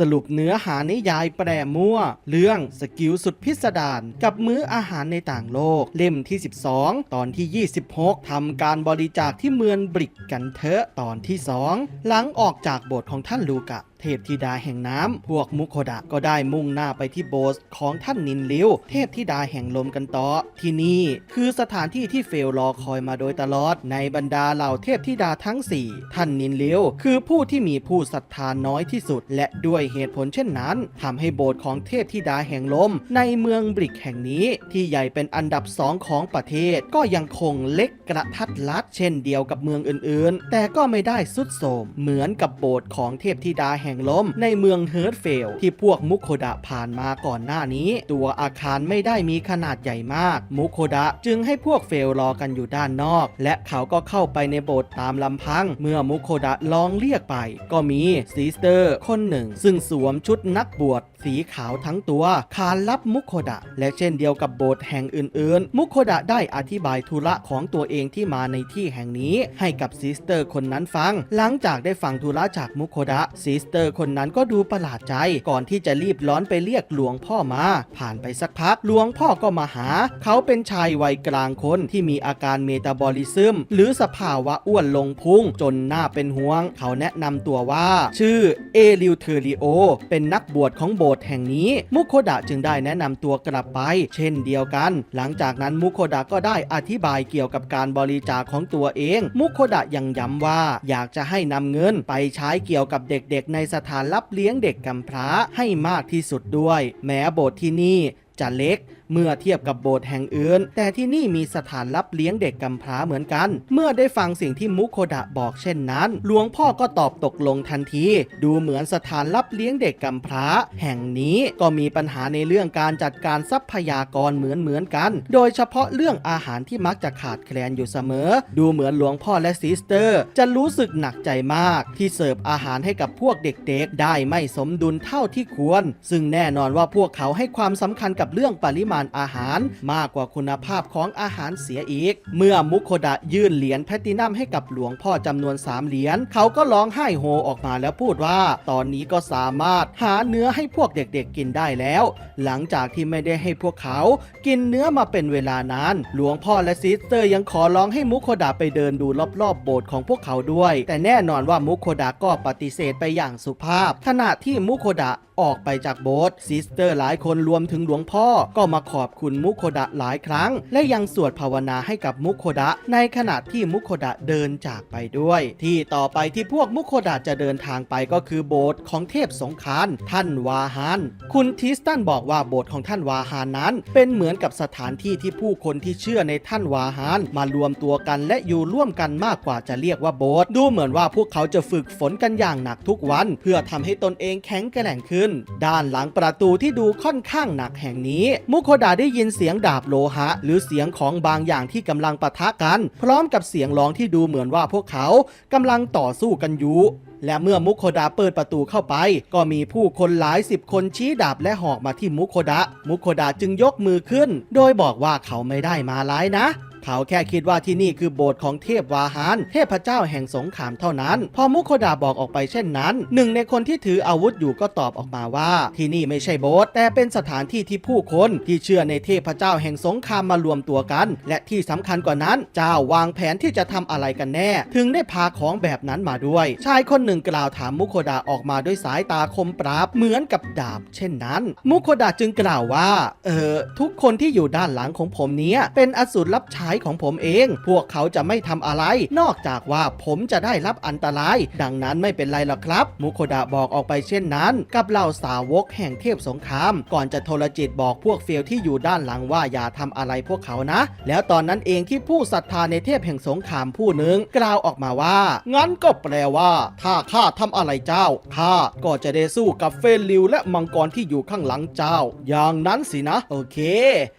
สรุปเนื้อหานิยายแปรมั่ว เรื่องสกิลสุดพิสดารกับมื้ออาหารในต่างโลก เล่มที่ 12 ตอนที่ 26ทำการบริจาคที่เมืองบริกกันเถอะตอนที่ 2 หลังออกจากโบสถ์ของท่านลูกะเทพธิดาแห่งน้ำ พวกมุโคดะก็ได้มุ่งหน้าไปที่โบสถ์ของท่านนินลิวเทพธิดาแห่งลมกันต่อ ที่นี่คือสถานที่ที่เฟลรอคอยมาโดยตลอด ในบรรดาเหล่าเทพธิดาทั้ง 4 ท่านนินลิวคือผู้ที่มีผู้ศรัทธาน้อยที่สุด และด้วยเหตุผลเช่นนั้นทำให้โบสถ์ของเทพธิดาแห่งลม ในเมืองบริกแห่งนี้ ที่ใหญ่เป็นอันดับสองของประเทศ ก็ยังคงเล็กกระทัดรัดเช่นเดียวกับเมืองอื่นๆ แต่ก็ไม่ได้สุดโทมเหมือนกับโบสถ์ของเทพธิดาแห่งแห่งลมในเมืองเฮิร์ตเฟลที่พวกมุโคดะผ่านมาก่อนหน้านี้ ตัวอาคารไม่ได้มีขนาดใหญ่มาก มุโคดะจึงให้พวกเฟลรอกันอยู่ด้านนอก และเขาก็เข้าไปในโบสถ์ตามลำพัง เมื่อมุโคดะลองเรียกไป ก็มีซีสเตอร์คนหนึ่ง ซึ่งสวมชุดนักบวชสีขาวทั้งตัวคานรับมุโคดะ และเช่นเดียวกับโบสถ์แห่งอื่นๆ มุโคดะได้อธิบายธุระของตัวเองที่มาในที่แห่งนี้ ให้กับซิสเตอร์คนนั้นฟัง หลังจากได้ฟังธุระจากมุโคดะซิสเตอร์คนนั้นก็ดูประหลาดใจ ก่อนที่จะรีบร้อนไปเรียกหลวงพ่อมา ผ่านไปสักพักหลวงพ่อก็มาหา เขาเป็นชายวัยกลางคนที่มีอาการเมตาบอลิซึม หรือสภาวะอ้วนลงพุงจนหน่าเป็นห่วง เขาแนะนำตัวว่า ชื่อเอลิวเทอริโอ เป็นนักบวชของโบสถ์แห่งนี้ มุโคดะจึงได้แนะนำตัวกลับไป เช่นเดียวกัน หลังจากนั้นมุโคดะก็ได้อธิบายเกี่ยวกับการบริจาคของตัวเอง มุโคดะยังย้ำว่า อยากจะให้นำเงินไปใช้เกี่ยวกับเด็กๆในสถานรับเลี้ยงเด็กกำพร้าให้มากที่สุดด้วย แม้โบสถ์ที่นี่จะเล็ก เมื่อเทียบกับโบสถ์แห่งอื่น แต่ที่นี่มีสถานรับเลี้ยงเด็กกำพร้าเหมือนกัน เมื่อได้ฟังสิ่งที่มุโคดะบอกเช่นนั้น หลวงพ่อก็ตอบตกลงทันที ดูเหมือนสถานรับเลี้ยงเด็กกำพร้า แห่งนี้ก็มีปัญหาในเรื่องการจัดการทรัพยากรเหมือนเหมือนกัน โดยเฉพาะเรื่องอาหารที่มักจะขาดแคลนอยู่เสมอ ดูเหมือนหลวงพ่อและซิสเตอร์ จะรู้สึกหนักใจมาก ที่เสิร์ฟอาหารให้กับพวกเด็กๆ ได้ไม่สมดุลเท่าที่ควร ซึ่งแน่นอนว่าพวกเขาให้ความสำคัญกับเรื่องปริมาณอาหาร มากกว่าคุณภาพของอาหารเสียอีก เมื่อมุโคดะยื่นเหรียญแพตตินัมให้กับหลวงพ่อจำนวน3เหรียญเขาก็ร้องไห้โฮออกมาแล้วพูดว่า ตอนนี้ก็สามารถหาเนื้อให้พวกเด็กๆกินได้แล้ว หลังจากที่ไม่ได้ให้พวกเขากินเนื้อมาเป็นเวลานานหลวงพ่อและซิสเตอร์ยังขอร้องให้มุโคดะไปเดินดูรอบๆโบสถ์ของพวกเขาด้วย แต่แน่นอนว่ามุโคดะก็ปฏิเสธไปอย่างสุภาพ ขณะที่มุโคดะออกไปจากโบสถ์ซิสเตอร์หลายคนรวมถึงหลวงพ่อก็มาขอบคุณมุโคดะหลายครั้ง และยังสวดภาวนาให้กับมุโคดะ ในขณะที่มุโคดะเดินจากไปด้วย ที่ต่อไปที่พวกมุโคดะจะเดินทางไปก็คือโบสถ์ของเทพสงคานท่านวาฮานคุณทิสตันบอกว่าโบสถ์ของท่านวาฮานนั้น เป็นเหมือนกับสถานที่ที่ผู้คนที่เชื่อในท่านวาฮานมารวมตัวกันและอยู่ร่วมกันมากกว่าจะเรียกว่าโบสถ์ดูเหมือนว่าพวกเขาจะฝึกฝนกันอย่างหนักทุกวัน เพื่อทำให้ตนเองแข็งแกร่งขึ้น ด้านหลังประตูที่ดูค่อนข้างหนักแห่งนี้ มุโคดาได้ยินเสียงดาบโลหะ หรือเสียงของบางอย่างที่กำลังปะทะกัน พร้อมกับเสียงร้องที่ดูเหมือนว่าพวกเขากำลังต่อสู้กันอยู่และเมื่อมุโคดะเปิดประตูเข้าไป ก็มีผู้คนหลายสิบคนชี้ดาบและหอกมาที่มุโคดะ มุโคดะจึงยกมือขึ้น โดยบอกว่าเขาไม่ได้มาร้ายนะ เขาแค่คิดว่าที่นี่คือโบสถ์ของเทพวาหารเทพเจ้าแห่งสงครามเท่านั้น พอมุโคดาบอกออกไปเช่นนั้น หนึ่งในคนที่ถืออาวุธอยู่ก็ตอบออกมาว่า ที่นี่ไม่ใช่โบสถ์แต่เป็นสถานที่ที่ผู้คนที่เชื่อในเทพเจ้าแห่งสงครามมารวมตัวกัน และที่สำคัญกว่านั้น เจ้าวางแผนที่จะทำอะไรกันแน่ ถึงได้พาของแบบนั้นมาด้วย ชายคนหนึ่งกล่าวถามมุโคดาออกมาด้วยสายตาคมปราบเหมือนกับดาบ เช่นนั้น มุโคดาจึงกล่าวว่า เออทุกคนที่อยู่ด้านหลังของผมเนี้ยเป็นอสูรรับใช้ของผมเอง พวกเขาจะไม่ทำอะไร นอกจากว่าผมจะได้รับอันตราย ดังนั้นไม่เป็นไรหรอกครับ มุโคดะบอกออกไปเช่นนั้น กับเหล่าสาวกแห่งเทพสงคราม ก่อนจะโทรจิตบอกพวกเฟลที่อยู่ด้านหลังว่าอย่าทำอะไรพวกเขานะ แล้วตอนนั้นเองที่ผู้ศรัทธาในเทพแห่งสงครามผู้หนึ่งกล่าวออกมาว่า งั้นก็แปลว่า ถ้าข้าทำอะไรเจ้าข้าก็จะได้สู้กับเฟลลิวและมังกรที่อยู่ข้างหลังเจ้า อย่างนั้นสินะ โอเค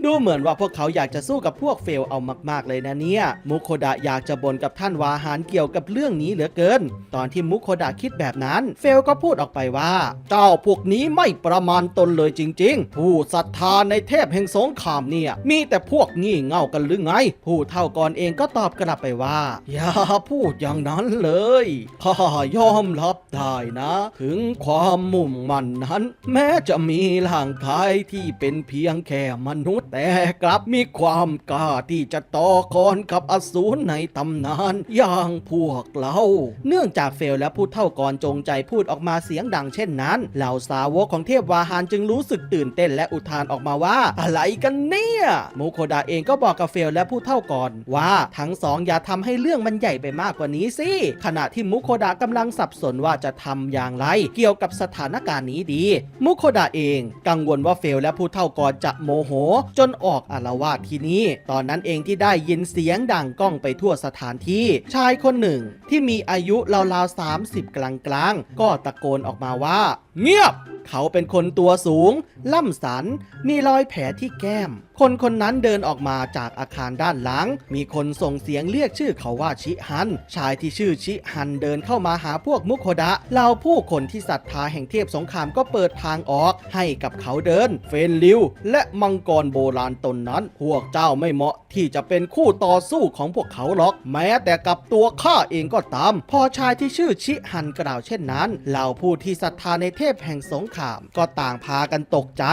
ดูเหมือนว่าพวกเขาอยากจะสู้กับพวกเฟลเอามากๆเลยนะเนี่ย มุโคดะอยากจะบ่นกับท่านวาหารเกี่ยวกับเรื่องนี้เหลือเกิน ตอนที่มุโคดะคิดแบบนั้น เฟลก็พูดออกไปว่า เจ้าพวกนี้ไม่ประมาณตนเลยจริง ๆ ผู้ศรัทธาในเทพแห่งสงครามเนี่ย มีแต่พวกงี่เง่ากันหรือไง ผู้เท่าก่อนเองก็ตอบกลับไปว่า อย่าพูดอย่างนั้นเลยข้ายอมรับได้นะ ถึงความมุ่งมั่นนั้น แม้จะมีร่างกายที่เป็นเพียงแค่มนุษย์แต่กลับมีความกล้าที่จะต่อกรกับอสูรในตำนานอย่างพวกเรา เนื่องจากเฟลและผู้เท่าก่อนจงใจพูดออกมาเสียงดังเช่นนั้น เหล่าสาวกของเทพวาหารจึงรู้สึกตื่นเต้นและอุทานออกมาว่า อะไรกันเนี่ยโมโคดาเองก็บอกกับเฟลและผู้เท่าก่อนว่าทั้งสองอย่าทำให้เรื่องมันใหญ่ไปมากกว่านี้สิขณะที่มุโคดากำลังสับสนว่าจะทำอย่างไร เกี่ยวกับสถานการณ์นี้ดี มุโคดาเอง กังวลว่าเฟลและผู้เท่าก่อนจะโมโห จนออกอาละวาดที่นี่ตอนนั้นเองที่ได้ได้ยินเสียงดังก้องไปทั่วสถานที่ ชายคนหนึ่งที่มีอายุราวๆ30 กลางๆ ก็ตะโกนออกมาว่า เงียบ เขาเป็นคนตัวสูง ล่ำสัน มีรอยแผลที่แก้ม คนคนนั้นเดินออกมาจากอาคารด้านหลัง มีคนส่งเสียงเรียกชื่อเขาว่าชิฮัน ชายที่ชื่อชิฮันเดินเข้ามาหาพวกมุโคดะเหล่าผู้คนที่ศรัทธาแห่งเทพสงครามก็เปิดทางออกให้กับเขาเดิน เฟนลิว และมังกรโบราณตนนั้น พวกเจ้าไม่เหมาะที่จะเป็นคู่ต่อสู้ของพวกเขาหรอก แม้แต่กับตัวข้าเองก็ตาม พอชายที่ชื่อชิฮันกล่าวเช่นนั้น เหล่าผู้ที่ศรัทธาในเทพพแห่งสงคราม ก็ต่างพากันตกใจ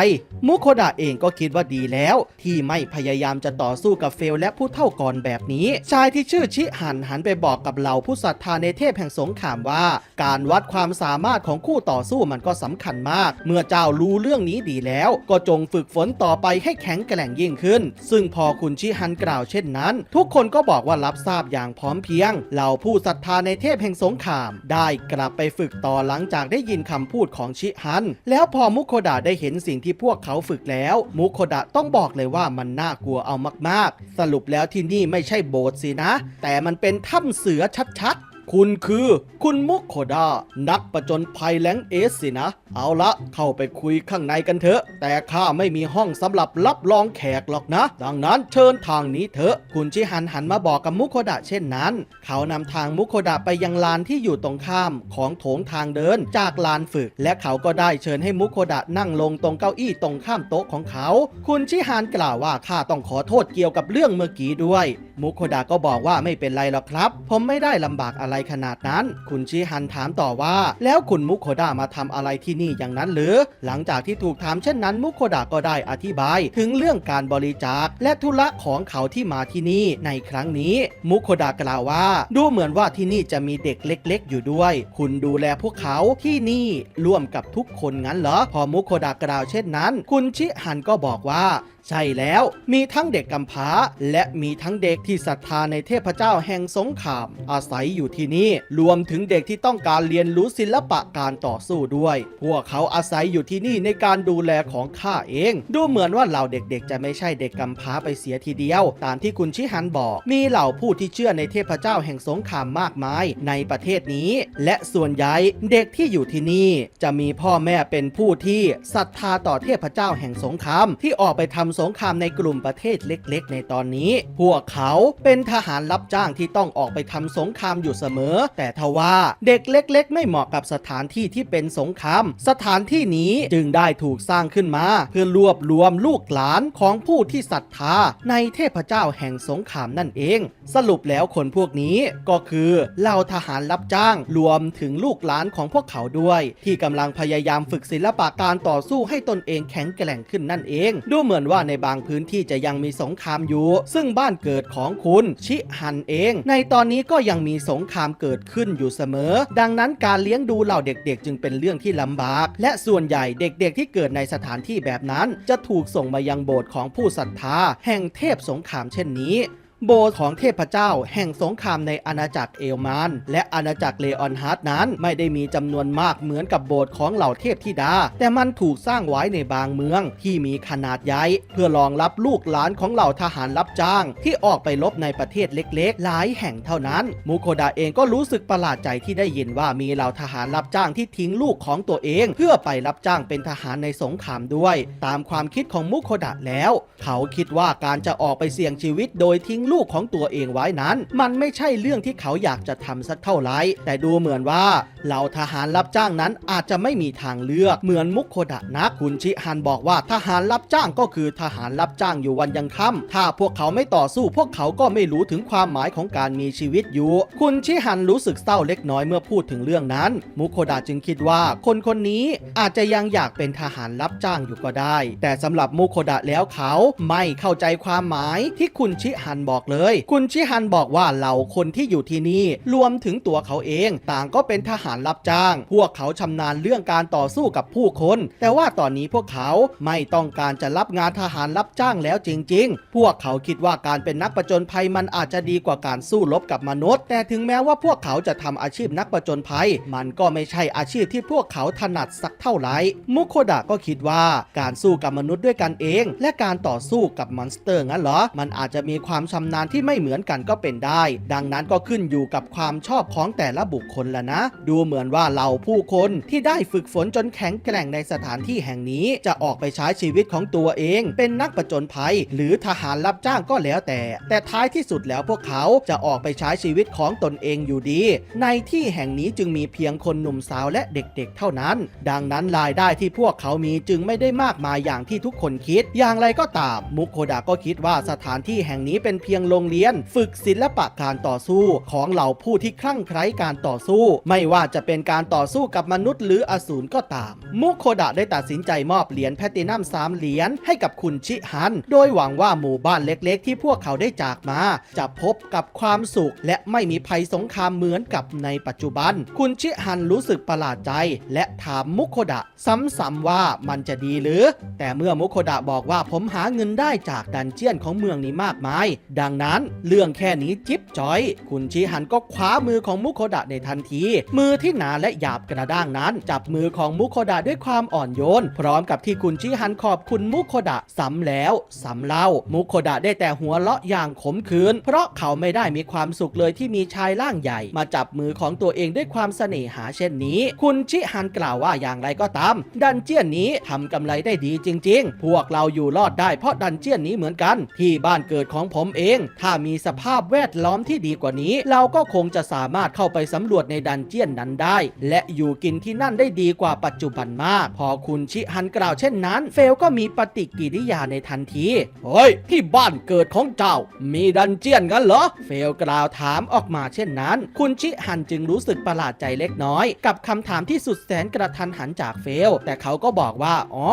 มุโคดะเองก็คิดว่าดีแล้ว ที่ไม่พยายามจะต่อสู้กับเฟลและผู้เท่าก่อนแบบนี้ ชายที่ชื่อชิฮันหันไปบอกกับเหล่าผู้ศรัทธาในเทพแห่งสงครามว่า การวัดความสามารถของคู่ต่อสู้มันก็สำคัญมาก เมื่อเจ้ารู้เรื่องนี้ดีแล้ว ก็จงฝึกฝนต่อไปให้แข็งแกร่งยิ่งขึ้น ซึ่งพอคุณชิฮันกล่าวเช่นนั้น ทุกคนก็บอกว่ารับทราบอย่างพร้อมเพียง เหล่าผู้ศรัทธาในเทพแห่งสงคราม ได้กลับไปฝึกต่อหลังจากได้ยินคำพูดของชิฮัน แล้วพอมุโคดะได้เห็นสิ่งที่พวกเขาฝึกแล้ว มุโคดะต้องบอกเลยว่ามันน่ากลัวเอามากๆ สรุปแล้วที่นี่ไม่ใช่โบสถ์สินะ แต่มันเป็นถ้ำเสือชัดๆ คุณคือคุณมุกโคดา นักประจนภัยแหลงเอสสินะ เอาละเข้าไปคุยข้างในกันเถอะ แต่ข้าไม่มีห้องสำหรับรับรองแขกหรอกนะ ดังนั้นเชิญทางนี้เถอะ คุณชิฮันหันมาบอกกับมุกโคดะเช่นนั้น เขานำทางมุกโคดะไปยังลานที่อยู่ตรงข้ามของโถงทางเดินจากลานฝึก และเขาก็ได้เชิญให้มุกโคดะนั่งลงตรงเก้าอี้ตรงข้ามโต๊ะของเขา คุณชิฮันกล่าวว่าข้าต้องขอโทษเกี่ยวกับเรื่องเมื่อกี้ด้วย มุกโคดะก็บอกว่าไม่เป็นไรหรอกครับ ผมไม่ได้ลำบากอะไรขนาดนั้น คุณชิฮันถามต่อว่า แล้วคุณมุโคดะมาทำอะไรที่นี่อย่างนั้นหรือ หลังจากที่ถูกถามเช่นนั้นมุโคดะก็ได้อธิบายถึงเรื่องการบริจาค และธุระของเขาที่มาที่นี่ในครั้งนี้ มุโคดะกล่าวว่า ดูเหมือนว่าที่นี่จะมีเด็กเล็ก ๆ อยู่ด้วย คุณดูแลพวกเขาที่นี่ร่วมกับทุกคนงั้นเหรอพอมุโคดะกล่าวเช่นนั้น คุณชิฮันก็บอกว่า ใช่แล้วมีทั้งเด็กกำพร้า และมีทั้งเด็กที่ศรัทธาในเทพเจ้าแห่งสงคราม อาศัยอยู่ที่นี่ รวมถึงเด็กที่ต้องการเรียนรู้ศิลปะการต่อสู้ด้วย พวกเขาอาศัยอยู่ที่นี่ในการดูแลของข้าเอง ดูเหมือนว่าเหล่าเด็กๆ จะไม่ใช่เด็กกำพร้าไปเสียทีเดียว ตามที่คุณชิฮันบอก มีเหล่าผู้ที่เชื่อในเทพเจ้าแห่งสงครามมากมายในประเทศนี้ และส่วนใหญ่เด็กที่อยู่ที่นี่ จะมีพ่อแม่เป็นผู้ที่ศรัทธาต่อเทพเจ้าแห่งสงครามที่ออกไปทำสงครามในกลุ่มประเทศเล็กๆ ในตอนนี้ พวกเขาเป็นทหารรับจ้างที่ต้องออกไปทำสงครามอยู่เสมอ แต่ทว่าเด็กเล็ก ๆ ไม่เหมาะกับสถานที่ที่เป็นสงคราม สถานที่นี้จึงได้ถูกสร้างขึ้นมา เพื่อรวบรวมลูกหลานของผู้ที่ศรัทธาในเทพเจ้าแห่งสงครามนั่นเอง สรุปแล้วคนพวกนี้ก็คือเหล่าทหารรับจ้างรวมถึงลูกหลานของพวกเขาด้วย ที่กำลังพยายามฝึกศิลปะการต่อสู้ให้ตนเองแข็งแกร่งขึ้นนั่นเอง ดูเหมือนว่าในบางพื้นที่จะยังมีสงครามอยู่ ซึ่งบ้านเกิดของคุณชิฮันเอง ในตอนนี้ก็ยังมีสงครามเกิดขึ้นอยู่เสมอ ดังนั้นการเลี้ยงดูเหล่าเด็กๆ จึงเป็นเรื่องที่ลำบาก และส่วนใหญ่เด็กๆ ที่เกิดในสถานที่แบบนั้น จะถูกส่งมายังโบสถ์ของผู้ศรัทธา แห่งเทพสงครามเช่นนี้ โบสถ์ของเทพเจ้าแห่งสงครามในอาณาจักรเอลมาน และอาณาจักรเลออนฮาร์ดนั้นไม่ได้มีจำนวนมากเหมือนกับโบสถ์ของเหล่าเทพธิดา แต่มันถูกสร้างไว้ในบางเมืองที่มีขนาดใหญ่เพื่อรองรับลูกหลานของเหล่าทหารรับจ้าง ที่ออกไปรบในประเทศเล็กๆ หลายแห่งเท่านั้นมุโคดะเองก็รู้สึกประหลาดใจที่ได้ยินว่ามีเหล่าทหารรับจ้างที่ทิ้งลูกของตัวเอง เพื่อไปรับจ้างเป็นทหารในสงครามด้วย ตามความคิดของมุโคดะแล้ว เขาคิดว่าการจะออกไปเสี่ยงชีวิตโดยทิ้งลูกูกของตัวเองไว้นั้น มันไม่ใช่เรื่องที่เขาอยากจะทำสักเท่าไหร่แต่ดูเหมือนว่าเหล่าทหารรับจ้างนั้นอาจจะไม่มีทางเลือกเหมือนมุโคดะนะคุณชิฮันบอกว่าทหารรับจ้างก็คือทหารรับจ้างอยู่วันยังค่ำถ้าพวกเขาไม่ต่อสู้ พวกเขาก็ไม่รู้ถึงความหมายของการมีชีวิตอยู่ คุณชิฮันรู้สึกเศร้าเล็กน้อยเมื่อพูดถึงเรื่องนั้น มุโคดะจึงคิดว่า คนคนนี้อาจจะยังอยากเป็นทหารรับจ้างอยู่ก็ได้ แต่สำหรับมุโคดะแล้วเขาไม่เข้าใจความหมายที่คุณชิฮันบอกเลย คุณชิฮันบอกว่าเหล่าคนที่อยู่ที่นี่รวมถึงตัวเขาเอง ต่างก็เป็นทหารรับจ้าง พวกเขาชำนาญเรื่องการต่อสู้กับผู้คน แต่ว่าตอนนี้พวกเขาไม่ต้องการจะรับงานทหารรับจ้างแล้วจริง ๆ พวกเขาคิดว่าการเป็นนักประจนภัยมันอาจจะดีกว่าการสู้รบกับมนุษย์ แต่ถึงแม้ว่าพวกเขาจะทำอาชีพนักประจนภัย มันก็ไม่ใช่อาชีพที่พวกเขาถนัดสักเท่าไหร่มุโคดะก็คิดว่าการสู้กับมนุษย์ด้วยกันเอง และการต่อสู้กับมอนสเตอร์งั้นเหรอ มันอาจจะมีความชำนาญที่ไม่เหมือนกันก็เป็นได้ ดังนั้นก็ขึ้นอยู่กับความชอบของแต่ละบุคคลละนะ ดูเหมือนว่าเหล่าผู้คนที่ได้ฝึกฝนจนแข็งแกร่งในสถานที่แห่งนี้จะออกไปใช้ชีวิตของตัวเอง เป็นนักประจนภัย หรือทหารรับจ้างก็แล้วแต่ แต่ท้ายที่สุดแล้วพวกเขาจะออกไปใช้ชีวิตของตนเองอยู่ดี ในที่แห่งนี้จึงมีเพียงคนหนุ่มสาวและเด็กๆ เท่านั้น ดังนั้นรายได้ที่พวกเขามีจึงไม่ได้มากมายอย่างที่ทุกคนคิด อย่างไรก็ตาม มุกโคดะก็คิดว่าสถานที่แห่งนี้เป็นเพียงยังโรงเรียน ฝึกศิลปะการต่อสู้ของเหล่าผู้ที่คลั่งไคล้การต่อสู้ ไม่ว่าจะเป็นการต่อสู้กับมนุษย์หรืออสูรก็ตาม มุโคดะได้ตัดสินใจมอบเหรียญแพตินัมสามเหรียญให้กับคุณชิฮัน โดยหวังว่าหมู่บ้านเล็กๆ ที่พวกเขาได้จากมา จะพบกับความสุข และไม่มีภัยสงครามเหมือนกับในปัจจุบัน คุณชิฮันรู้สึกประหลาดใจ และถามมุโคดะซ้ำๆว่ามันจะดีหรือ แต่เมื่อมุโคดะบอกว่าผมหาเงินได้จากดันเจียนของเมืองนี้มากมายดัังนั้น เรื่องแค่นี้จิ๊บจอย คุณชิฮันก็คว้ามือของมุโคดะในทันที มือที่หนาและหยาบกระด้างนั้น จับมือของมุโคดะด้วยความอ่อนโยน พร้อมกับที่คุณชิฮันขอบคุณมุโคดะซ้ำแล้วซ้ำเล่า มุโคดะได้แต่หัวเราะอย่างขมขื่นเพราะเขาไม่ได้มีความสุขเลยที่มีชายร่างใหญ่ มาจับมือของตัวเองด้วยความเสน่หาเช่นนี้ คุณชิฮันกล่าวว่าอย่างไรก็ตาม ดันเจียนนี้ทำกำไรได้ดีจริง ๆ พวกเราอยู่รอดได้เพราะดันเจียนนี้เหมือนกัน ที่บ้านเกิดของผมเองถ้ามีสภาพแวดล้อมที่ดีกว่านี้ เราก็คงจะสามารถเข้าไปสำรวจในดันเจียนนั้นได้ และอยู่กินที่นั่นได้ดีกว่าปัจจุบันมาก พอคุณชิฮันกล่าวเช่นนั้น เฟลก็มีปฏิกิริยาในทันที เฮ้ย ที่บ้านเกิดของเจ้า มีดันเจียนกันเหรอ เฟลกล่าวถามออกมาเช่นนั้น คุณชิฮันจึงรู้สึกประหลาดใจเล็กน้อย กับคำถามที่สุดแสนกระทันหันจากเฟล แต่เขาก็บอกว่า อ๋อ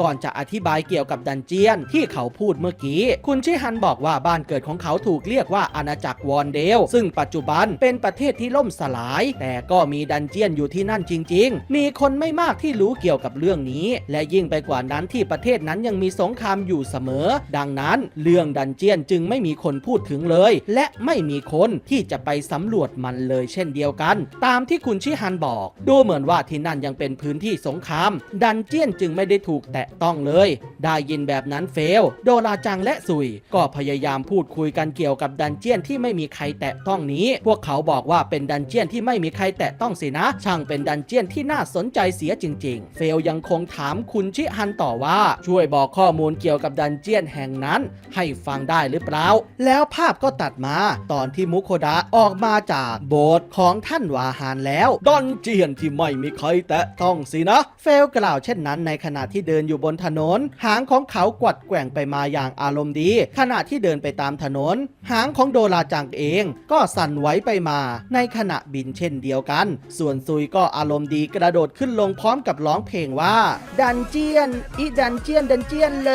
ก่อนจะอธิบายเกี่ยวกับดันเจียนที่เขาพูดเมื่อกี้ คุณชิฮันบอกว่าบ้านเกิดของเขาถูกเรียกว่าอาณาจักรวอนเดล ซึ่งปัจจุบันเป็นประเทศที่ล่มสลาย แต่ก็มีดันเจียนอยู่ที่นั่นจริง ๆ มีคนไม่มากที่รู้เกี่ยวกับเรื่องนี้ และยิ่งไปกว่านั้นที่ประเทศนั้นยังมีสงครามอยู่เสมอ ดังนั้นเรื่องดันเจียนจึงไม่มีคนพูดถึงเลย และไม่มีคนที่จะไปสำรวจมันเลยเช่นเดียวกัน ตามที่คุณชิฮันบอก ดูเหมือนว่าที่นั่นยังเป็นพื้นที่สงคราม ดันเจียนจึงไม่ได้ถูกแตะต้องเลย ได้ยินแบบนั้นเฟล โดราจังและซุยก็พยายามพูดคุยกันเกี่ยวกับดันเจียนที่ไม่มีใครแตะต้องนี้ พวกเขาบอกว่าเป็นดันเจียนที่ไม่มีใครแตะต้องสินะ ช่างเป็นดันเจียนที่น่าสนใจเสียจริง ๆ เฟลยังคงถามคุณชิฮันต่อว่า ช่วยบอกข้อมูลเกี่ยวกับดันเจียนแห่งนั้น ให้ฟังได้หรือเปล่า แล้วภาพก็ตัดมาตอนที่มุโคดะออกมาจากโบสถ์ของท่านวาฮานแล้ว ดันเจียนที่ไม่มีใครแตะต้องสินะ เฟลกล่าวเช่นนั้นในขณะที่เดินอยู่บนถนน หางของเขากวัดแกว่งไปมาอย่างอารมณ์ดี ขณะที่เดินไปตามถนน หางของโดราจังเองก็สั่นไหวไปมาในขณะบินเช่นเดียวกัน ส่วนซุยก็อารมณ์ดีกระโดดขึ้นลงพร้อมกับร้องเพลงว่า ดันเจียน อีดันเจียนดันเจียนเล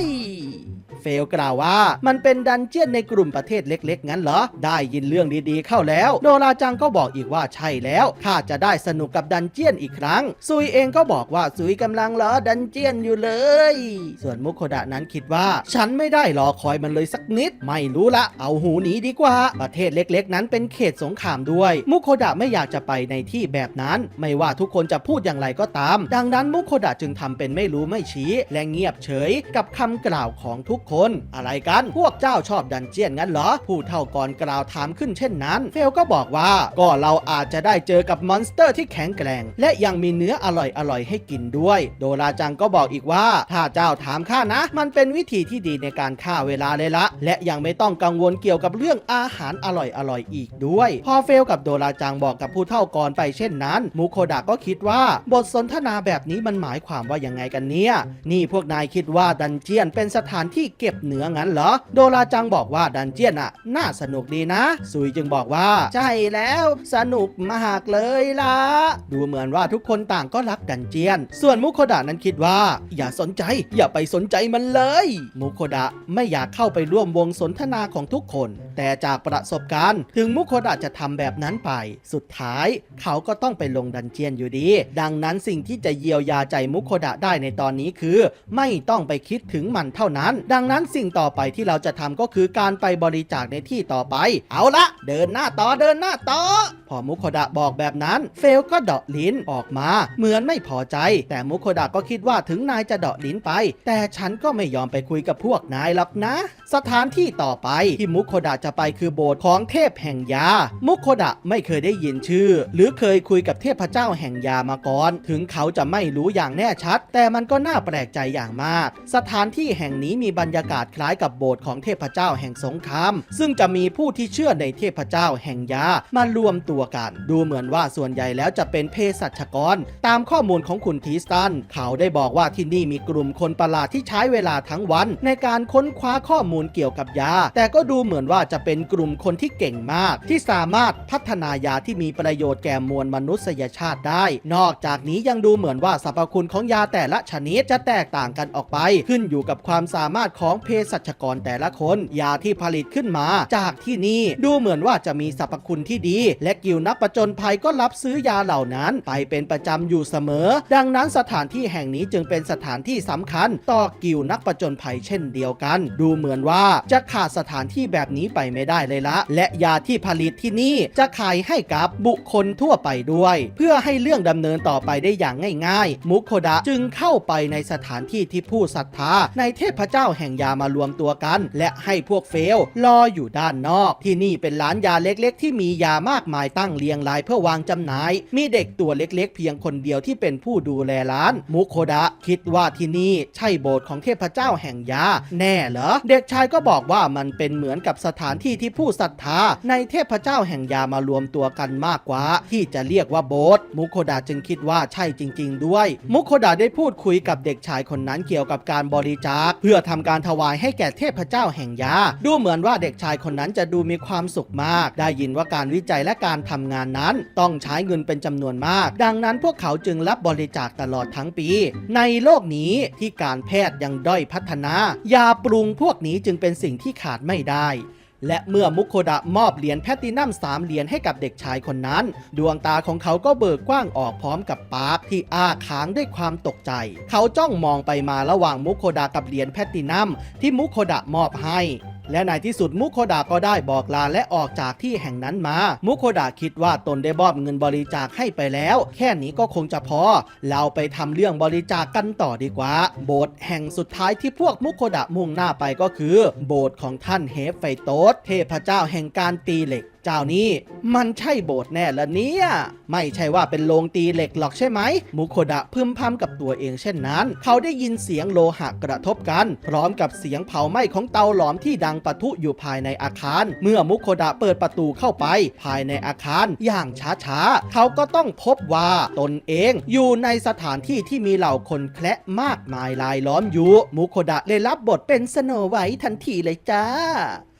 ย เฟลกล่าวว่า มันเป็นดันเจียนในกลุ่มประเทศเล็ก ๆ งั้นเหรอ ได้ยินเรื่องดีๆเข้าแล้ว โดราจังก็บอกอีกว่าใช่แล้วข้าจะได้สนุกกับดันเจียนอีกครั้ง ซุยเองก็บอกว่าซุยกำลังรอดันเจียนอยู่เลย ส่วนมุโคดะนั้นคิดว่า ฉันไม่ได้รอคอยมันเลยสักนิด ไม่รู้ละ เอาหูหนีดีกว่า ประเทศเล็กๆ นั้นเป็นเขตสงครามด้วย มุโคดะไม่อยากจะไปในที่แบบนั้น ไม่ว่าทุกคนจะพูดอย่างไรก็ตาม ดังนั้นมุโคดะจึงทำเป็นไม่รู้ไม่ชี้ และเงียบเฉยกับคำกล่าวของทุกคนอะไรกัน พวกเจ้าชอบดันเจียนงั้นเหรอ ผู้เท่าก่อนกล่าวถามขึ้นเช่นนั้น เฟลก็บอกว่าก็เราอาจจะได้เจอกับมอนสเตอร์ที่แข็งแกร่ง และยังมีเนื้ออร่อยๆให้กินด้วย โดราจังก็บอกอีกว่า ถ้าเจ้าถามข้านะ มันเป็นวิธีที่ดีในการฆ่าเวลาเลยละ และยังไม่ต้องกังวลเกี่ยวกับเรื่องอาหารอร่อยๆอีกด้วย พอเฟลกับโดราจังบอกกับผู้เท่าก่อนไปเช่นนั้นมุโคดะก็คิดว่าบทสนทนาแบบนี้มันหมายความว่ายังไงกันเนี่ยนี่พวกนายคิดว่าดันเจียนเป็นสถานที่เกก็บเนื้องั้นเหรอ โดราจังบอกว่าดันเจียนอะน่าสนุกดีนะ ซุยจึงบอกว่า ใช่แล้วสนุกมากเลยล่ะ ดูเหมือนว่าทุกคนต่างก็รักดันเจียน ส่วนมุโคดะนั้นคิดว่า อย่าสนใจ อย่าไปสนใจมันเลย มุโคดะไม่อยากเข้าไปร่วมวงสนทนาของทุกคน แต่จากประสบการณ์ ถึงมุโคดะจะทำแบบนั้นไป สุดท้าย เขาก็ต้องไปลงดันเจียนอยู่ดี ดังนั้นสิ่งที่จะเยียวยาใจมุโคดะได้ในตอนนี้คือ ไม่ต้องไปคิดถึงมันเท่านั้น ดังนั้นสิ่งต่อไปที่เราจะทำก็คือการไปบริจาคในที่ต่อไป เอาละเดินหน้าต่อเดินหน้าต่อพอมุโคดะบอกแบบนั้น เฟลก็เดาะลิ้นออกมา เหมือนไม่พอใจ แต่มุโคดะก็คิดว่าถึงนายจะเดาะลิ้นไป แต่ฉันก็ไม่ยอมไปคุยกับพวกนายหรอกนะ สถานที่ต่อไปที่มุโคดะจะไปคือโบสถ์ของเทพแห่งยา มุโคดะไม่เคยได้ยินชื่อ หรือเคยคุยกับเทพเจ้าแห่งยามาก่อน ถึงเขาจะไม่รู้อย่างแน่ชัด แต่มันก็น่าแปลกใจอย่างมาก สถานที่แห่งนี้มีบรรยากาศคล้ายกับโบสถ์ของเทพเจ้าแห่งสงคราม ซึ่งจะมีผู้ที่เชื่อในเทพเจ้าแห่งยามารวมตัวกัน ดูเหมือนว่าส่วนใหญ่แล้วจะเป็นเภสัชกร ตามข้อมูลของคุณทีสตัน เขาได้บอกว่าที่นี่มีกลุ่มคนประหลาดที่ใช้เวลาทั้งวัน ในการค้นคว้าข้อมูลเกี่ยวกับยา แต่ก็ดูเหมือนว่าจะเป็นกลุ่มคนที่เก่งมาก ที่สามารถพัฒนายาที่มีประโยชน์แก่มวลมนุษยชาติได้ นอกจากนี้ยังดูเหมือนว่าสรรพคุณของยาแต่ละชนิดจะแตกต่างกันออกไป ขึ้นอยู่กับความสามารถของเภสัชกรแต่ละคน ยาที่ผลิตขึ้นมา จากที่นี่ดูเหมือนว่าจะมีสรรพคุณที่ดี และกิวนักประจนภัยก็รับซื้อยาเหล่านั้น ไปเป็นประจำอยู่เสมอ ดังนั้นสถานที่แห่งนี้จึงเป็นสถานที่สำคัญ ต่อกิวนักประจนภัยเช่นเดียวกัน ดูเหมือนว่าจะขาดสถานที่แบบนี้ไปไม่ได้เลยละ และยาที่ผลิตที่นี่จะขายให้กับบุคคลทั่วไปด้วย เพื่อให้เรื่องดำเนินต่อไปได้อย่างง่ายๆ มุโคดะจึงเข้าไปในสถานที่ที่ผู้ศรัทธาในเทพเจ้าแห่งยามารวมตัวกัน และให้พวกเฟลรออยู่ด้านนอก ที่นี่เป็นร้านยาเล็กๆ ที่มียามากมายตั้งเรียงรายเพื่อวางจำหน่าย มีเด็กตัวเล็กๆ เพียงคนเดียวที่เป็นผู้ดูแลร้าน มุโคดะคิดว่าที่นี่ใช่โบสถ์ของเทพเจ้าแห่งยา แน่เหรอ เด็กชชายก็บอกว่ามันเป็นเหมือนกับสถานที่ที่ผู้ศรัทธาในเทพเจ้าแห่งยามารวมตัวกันมากกว่า ที่จะเรียกว่าโบสถ์มุโคดะจึงคิดว่าใช่จริง ๆ ด้วย มุโคดะได้พูดคุยกับเด็กชายคนนั้นเกี่ยวกับการบริจาค เพื่อทำการถวายให้แก่เทพเจ้าแห่งยา ดูเหมือนว่าเด็กชายคนนั้นจะดูมีความสุขมาก ได้ยินว่าการวิจัยและการทำงานนั้น ต้องใช้เงินเป็นจำนวนมาก ดังนั้นพวกเขาจึงรับบริจาคตลอดทั้งปี ในโลกนี้ที่การแพทย์ยังด้อยพัฒนายาปรุงพวกนี้จึงเป็นสิ่งที่ขาดไม่ได้ และเมื่อมุโคดะมอบเหรียญแพตตินัมสามเหรียญให้กับเด็กชายคนนั้น ดวงตาของเขาก็เบิกกว้างออกพร้อมกับปากที่อ้าค้างด้วยความตกใจ เขาจ้องมองไปมาระหว่างมุโคดะกับเหรียญแพตตินัมที่มุโคดะมอบให้ และในที่สุดมุโคดะก็ได้บอกลาและออกจากที่แห่งนั้นมา มุโคดะคิดว่าตนได้บอบเงินบริจาคให้ไปแล้ว แค่นี้ก็คงจะพอ เราไปทำเรื่องบริจาคกันต่อดีกว่า โบสถ์แห่งสุดท้ายที่พวกมุโคดะมุ่งหน้าไปก็คือ โบสถ์ของท่านเฮฟไฟโตสเทพเจ้าแห่งการตีเหล็ก เจ้านี้มันใช่โบสถ์แน่ละเนี่ย ไม่ใช่ว่าเป็นโรงตีเหล็กหรอกใช่ไหมมุโคดะพึมพำกับตัวเองเช่นนั้น เขาได้ยินเสียงโลหะกระทบกัน พร้อมกับเสียงเผาไหม้ของเตาหลอมที่ดังปะทุอยู่ภายในอาคาร เมื่อมุโคดะเปิดประตูเข้าไป ภายในอาคารอย่างช้าๆ เขาก็ต้องพบว่าตนเองอยู่ในสถานที่ที่มีเหล่าคนแคละมากมายลายล้อมอยู่มุโคดะได้รับบทเป็นสโนไวท์ทันทีเลยจ้า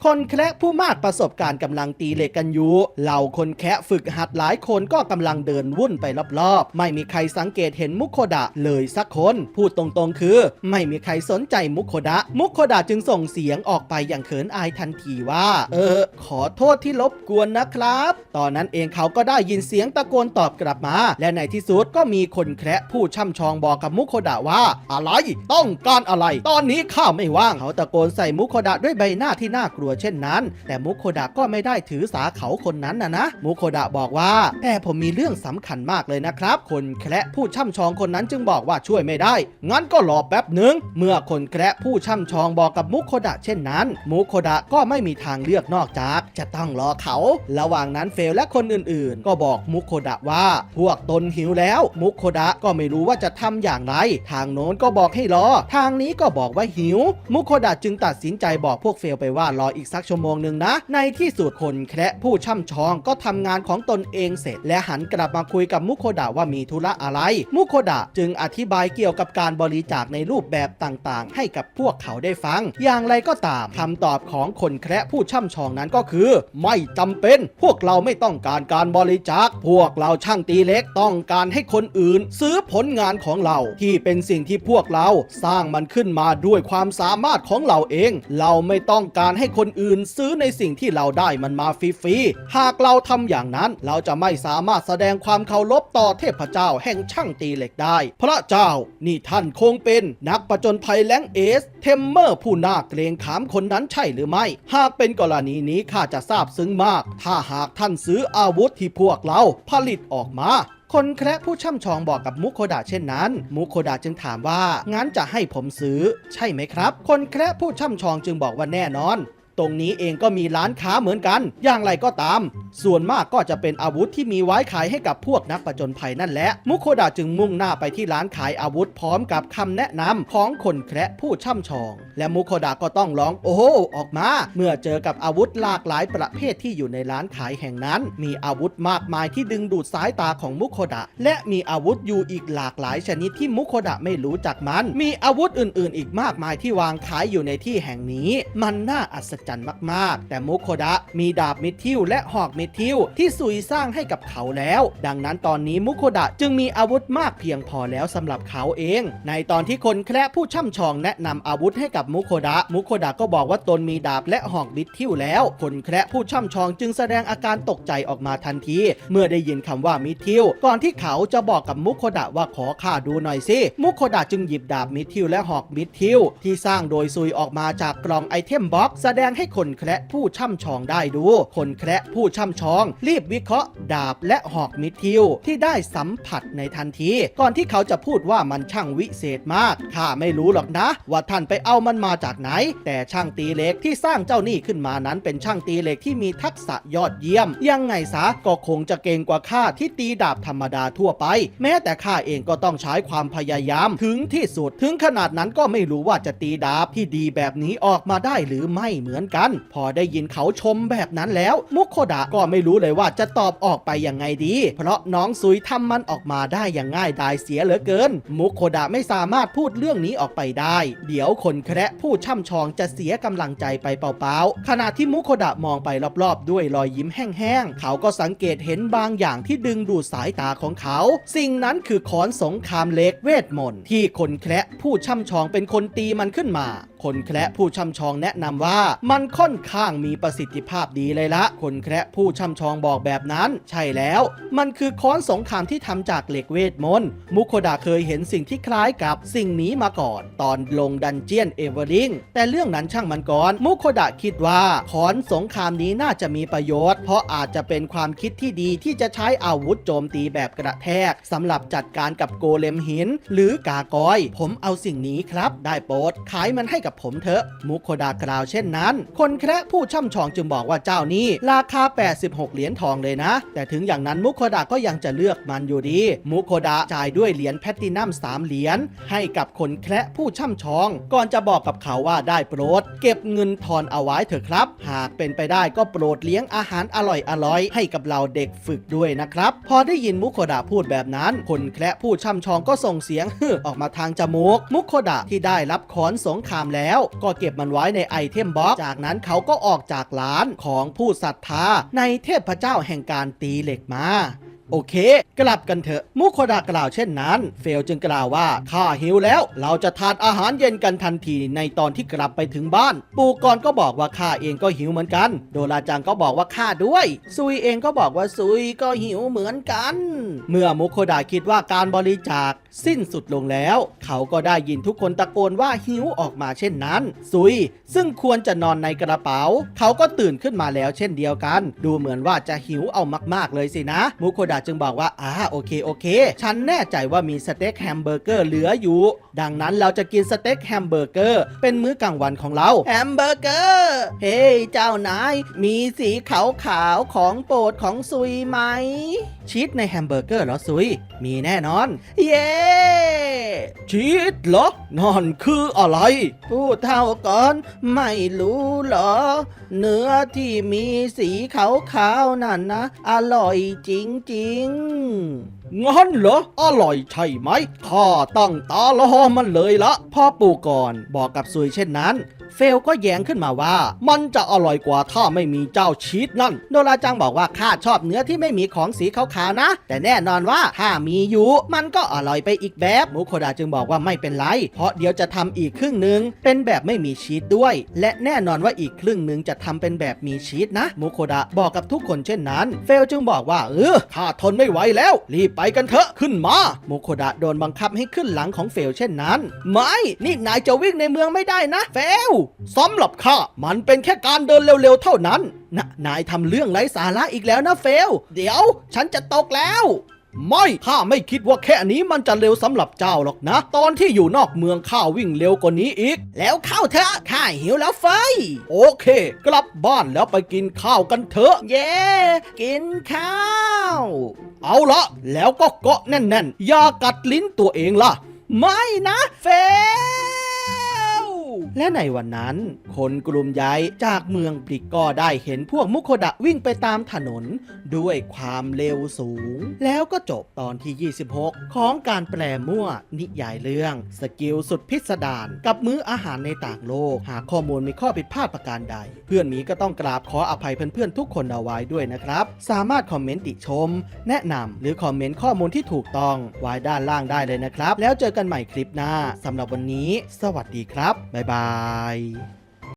คนแคะผู้มากประสบการณ์กำลังตีเหล็กกันอยู่เหล่าคนแคะฝึกหัดหลายคนก็กำลังเดินวุ่นไปรอบๆ ไม่มีใครสังเกตเห็นมุคโคดะเลยสักคน พูดตรงๆ คือ ไม่มีใครสนใจมุคโคดะ มุคโคดะจึงส่งเสียงออกไปอย่างเขินอายทันทีว่า เออ ขอโทษที่รบกวนนะครับ ตอนนั้นเองเขาก็ได้ยินเสียงตะโกนตอบกลับมา และในที่สุดก็มีคนแคะผู้ช่ำชองบอกกับมุคโคดะว่า อะไร ต้องการอะไร ตอนนี้ข้าไม่ว่างเขาตะโกนใส่มุคโคดะด้วยใบหน้าที่น่ากลัวเช่นนั้น แต่มุคโคดะก็ไม่ได้ถือสาเขาคนนั้นนะนะมุคโคดะบอกว่า แต่ผมมีเรื่องสำคัญมากเลยนะครับ คนแคระผู้ช่ำชองคนนั้นจึงบอกว่าช่วยไม่ได้ งั้นก็รอแป๊บหนึ่งเมื่อคนแคระผู้ช่ำชองบอกกับมุคโคดะเช่นนั้นมุคโคดะก็ไม่มีทางเลือกนอกจาก จะต้องรอเขา ระหว่างนั้นเฟลและคนอื่นๆ ก็บอกมุคโคดะว่า พวกตนหิวแล้วมุคโคดะก็ไม่รู้ว่าจะทำอย่างไร ทางโน้นก็บอกให้รอ ทางนี้ก็บอกว่าหิว มุคโคดะจึงตัดสินใจบอกพวกเฟลไปว่ารออีกสักชั่วโมงหนึ่งนะ ในที่สุดคนแคระผู้ช่ำชองก็ทำงานของตนเองเสร็จ และหันกลับมาคุยกับมุโคดะว่ามีธุระอะไร มุโคดะจึงอธิบายเกี่ยวกับการบริจาคในรูปแบบต่างๆ ให้กับพวกเขาได้ฟัง อย่างไรก็ตามคำตอบของคนแคระผู้ช่ำชองนั้นก็คือ ไม่จำเป็น พวกเราไม่ต้องการการบริจาค พวกเราช่างตีเล็กต้องการให้คนอื่น ซื้อผลงานของเราที่เป็นสิ่งที่พวกเราสร้างมันขึ้นมาด้วยความสามารถของเราเอง เราไม่ต้องการให้คนอื่นซื้อในสิ่งที่เราได้มันมาฟรีๆ หากเราทำอย่างนั้นเราจะไม่สามารถแสดงความเคารพต่อเทพเจ้าแห่งช่างตีเหล็กได้ พระเจ้านี่ท่านคงเป็นนักประจนภัยแลงเอส เทมเมอร์ผู้น่าเกรงขามคนนั้นใช่หรือไม่ หากเป็นกรณีนี้ข้าจะทราบซึ้งมาก ถ้าหากท่านซื้ออาวุธที่พวกเราผลิตออกมาคนแคระผู้ช่ำชองบอกกับมุคโคดะเช่นนั้น มุคโคดะจึงถามว่างั้นจะให้ผมซื้อ ใช่ไหมครับ คนแคระผู้ช่ำชองจึงบอกว่าแน่นอน ตรงนี้เองก็มีร้านค้าเหมือนกัน อย่างไรก็ตาม ส่วนมากก็จะเป็นอาวุธที่มีไว้ขายให้กับพวกนักประจนภัยนั่นแหละ มุคโคดะจึงมุ่งหน้าไปที่ร้านขายอาวุธพร้อมกับคำแนะนำของคนแคระผู้ช่ำชอง และมุคโคดะก็ต้องร้องโอ้โหออกมา เมื่อเจอกับอาวุธหลากหลายประเภทที่อยู่ในร้านขายแห่งนั้น มีอาวุธมากมายที่ดึงดูดสายตาของมุคโคดะ และมีอาวุธอยู่อีกหลากหลายชนิดที่มุคโคดะไม่รู้จักมัน มีอาวุธอื่น ๆ อีกมากมายที่วางขายอยู่ในที่แห่งนี้ มันน่าอัศจรรย์มากๆ แต่มุคโคดะมีดาบมิทิวและหอกมิทิวที่ซุยสร้างให้กับเขาแล้ว ดังนั้นตอนนี้มุคโคดะจึงมีอาวุธมากเพียงพอแล้วสำหรับเขาเอง ในตอนที่คนแคระผู้ช่ำชองแนะนำอาวุธให้กับมุคโคดะมุคโคดะก็บอกว่าตนมีดาบและหอกมิทิวแล้ว คนแคระผู้ช่ำชองจึงแสดงอาการตกใจออกมาทันที เมื่อได้ยินคำว่ามิทิวก่อนที่เขาจะบอกกับมุคโคดะว่าขอข้าดูหน่อยสิมุคโคดะจึงหยิบดาบมิทิวและหอกมิทิวที่สร้างโดยซุยออกมาจากกล่องไอเทมบ็อกแสดงให้คนแคระผู้ช่ำชองได้ดู คนแคระผู้ช่ำชอง รีบวิเคราะห์ ดาบและหอกมิทิวที่ได้สัมผัสในทันที ก่อนที่เขาจะพูดว่ามันช่างวิเศษมากข้าไม่รู้หรอกนะ ว่าท่านไปเอามันมาจากไหน แต่ช่างตีเหล็กที่สร้างเจ้านี่ขึ้นมานั้นเป็นช่างตีเหล็กที่มีทักษะยอดเยี่ยม ยังไงซะก็คงจะเก่งกว่าข้าที่ตีดาบธรรมดาทั่วไป แม้แต่ข้าเองก็ต้องใช้ความพยายามถึงที่สุด ถึงขนาดนั้นก็ไม่รู้ว่าจะตีดาบที่ดีแบบนี้ออกมาได้หรือไม่เหมือนกัน พอได้ยินเขาชมแบบนั้นแล้ว มุคโคดะก็ไม่รู้เลยว่าจะตอบออกไปยังไงดี เพราะน้องซุยทำมันออกมาได้อย่างง่ายดายเสียเหลือเกิน มุคโคดะไม่สามารถพูดเรื่องนี้ออกไปได้ เดี๋ยวคนแคระผู้ช่ำชองจะเสียกำลังใจไปเปล่าๆขณะที่มุคโคดะมองไปรอบๆ ด้วยรอยยิ้มแห้งๆเขาก็สังเกตเห็นบางอย่างที่ดึงดูดสายตาของเขา สิ่งนั้นคือขอนสงครามเล็กเวทมนต์ที่คนแคระผู้ช่ำชองเป็นคนตีมันขึ้นมา คนแคระผู้ช่ำชองแนะนำว่า มันค่อนข้างมีประสิทธิภาพดีเลยละ คนแคระผู้ช่ำชองบอกแบบนั้น ใช่แล้ว มันคือค้อนสงครามที่ทำจากเหล็กเวทมนต์มุคโคดะเคยเห็นสิ่งที่คล้ายกับสิ่งนี้มาก่อน ตอนลงดันเจียนเอเวอริงแต่เรื่องนั้นช่างมันก่อน มุคโคดะคิดว่าค้อนสงครามนี้น่าจะมีประโยชน์ เพราะอาจจะเป็นความคิดที่ดีที่จะใช้อาวุธโจมตีแบบกระแทกสำหรับจัดการกับโกเลมหิน หรือกากอย ผมเอาสิ่งนี้ครับ ได้โปรดขายมันให้กับผมเถอะ มุคโคดากล่าวเช่นนั้น คนแคระผู้ช่ำชองจึงบอกว่าเจ้านี้ ราคา 86 เหรียญทองเลยนะ แต่ถึงอย่างนั้นมุคโคดะก็ยังจะเลือกมันอยู่ดี มุคโคดะจ่ายด้วยเหรียญแพตตินัม3เหรียญให้กับคนแคระผู้ช่ำชอง ก่อนจะบอกกับเขาว่าได้โปรด เก็บเงินทอนเอาไว้เถอะครับ หากเป็นไปได้ก็โปรดเลี้ยงอาหารอร่อยๆให้กับเราเด็กฝึกด้วยนะครับ พอได้ยินมุคโคดะพูดแบบนั้น คนแคระผู้ช่ำชองก็ส่งเสียงฮึออกมาทางจมูก มุคโคดะที่ได้รับขอนสงครามแล้วก็เก็บมันไว้ในไอเทมบ็อกจากจากนั้นเขาก็ออกจากร้านของผู้ศรัทธาในเทพเจ้าแห่งการตีเหล็กมา โอเค กลับกันเถอะ มุโคดากล่าวเช่นนั้น เฟลจึงกล่าวว่าข้าหิวแล้ว เราจะทานอาหารเย็นกันทันทีในตอนที่กลับไปถึงบ้าน ปูกรก็บอกว่าข้าเองก็หิวเหมือนกัน โดราจังก็บอกว่าข้าด้วย ซุยเองก็บอกว่าซุยก็หิวเหมือนกัน เมื่อมุโคดาคิดว่าการบริจาคสิ้นสุดลงแล้ว เขาก็ได้ยินทุกคนตะโกนว่าหิวออกมาเช่นนั้น ซุย ซึ่งควรจะนอนในกระเป๋า เขาก็ตื่นขึ้นมาแล้วเช่นเดียวกัน ดูเหมือนว่าจะหิวเอามาก ๆ เลยสินะ มุโคดาจึงบอกว่าอ่าโอเคโอเค ฉันแน่ใจว่ามีสเต็กแฮมเบอร์เกอร์เหลืออยู่ ดังนั้นเราจะกินสเต็กแฮมเบอร์เกอร์เป็นมื้อกลางวันของเราแฮมเบอร์เกอร์เฮ้เจ้านาย มีสีขาวๆของโปรดของซุยไหมชีสในแฮมเบอร์เกอร์เหรอซุย มีแน่นอน เย้ชีสเหรอนั่นคืออะไรผู้เท่าก่อน ไม่รู้เหรอ เนื้อที่มีสีขาวๆนั่นนะ อร่อยจริงๆงั้นเหรอ อร่อยใช่ไหม ข้าตั้งตารอมันเลยละ พ่อปู่ก่อนบอกกับซุยเช่นนั้นเฟลก็แย้งขึ้นมาว่า มันจะอร่อยกว่าถ้าไม่มีเจ้าชีสนั่น โดราจังบอกว่าข้าชอบเนื้อที่ไม่มีของสีขาวๆนะ แต่แน่นอนว่าถ้ามีอยู่ มันก็อร่อยไปอีกแบบมุโคดาจึงบอกว่าไม่เป็นไร เพราะเดี๋ยวจะทำอีกครึ่งหนึ่งเป็นแบบไม่มีชีสด้วย และแน่นอนว่าอีกครึ่งหนึ่งจะทำเป็นแบบมีชีสนะมุโคดาบอกกับทุกคนเช่นนั้น เฟลจึงบอกว่าเออข้าทนไม่ไหวแล้ว รีบไปกันเถอะขึ้นมาโมโคดาโดนบังคับให้ขึ้นหลังของเฟลเช่นนั้น ไม่ นี่นายจะวิ่งในเมืองไม่ได้นะ เฟลสำหรับข้ามันเป็นแค่การเดินเร็วๆเท่านั้นนะนายทำเรื่องไร้สาระอีกแล้วนะเฟล เดี๋ยว ฉันจะตกแล้ว ไม่ข้าไม่คิดว่าแค่นี้มันจะเร็วสำหรับเจ้าหรอกนะ ตอนที่อยู่นอกเมืองข้าวิ่งเร็วกว่านี้อีก แล้วเข้าเถอะข้าหิวแล้วเฟยโอเค กลับบ้านแล้วไปกินข้าวกันเถอะ เย้กินข้าว เอาละแล้วก็เกาะแน่นๆอย่ากัดลิ้นตัวเองล่ะ ไม่นะ เฟย และในวันนั้น คนกลุ่มใหญ่จากเมืองปริกก็ได้เห็นพวกมุโคดะวิ่งไปตามถนน ด้วยความเร็วสูง แล้วก็จบตอนที่ 26 ของการแปลมั่ว นิยายเรื่อง สกิลสุดพิสดารกับมื้ออาหารในต่างโลก หากข้อมูลมีข้อผิดพลาดประการใด เพื่อนมีก็ต้องกราบขออภัยเพื่อนๆทุกคนเอาไว้ด้วยนะครับ สามารถคอมเมนต์ติชม แนะนำหรือคอมเมนต์ข้อมูลที่ถูกต้องไว้ด้านล่างได้เลยนะครับ แล้วเจอกันใหม่คลิปหน้าสำหรับวันนี้ สวัสดีครับบ๊ายบายาย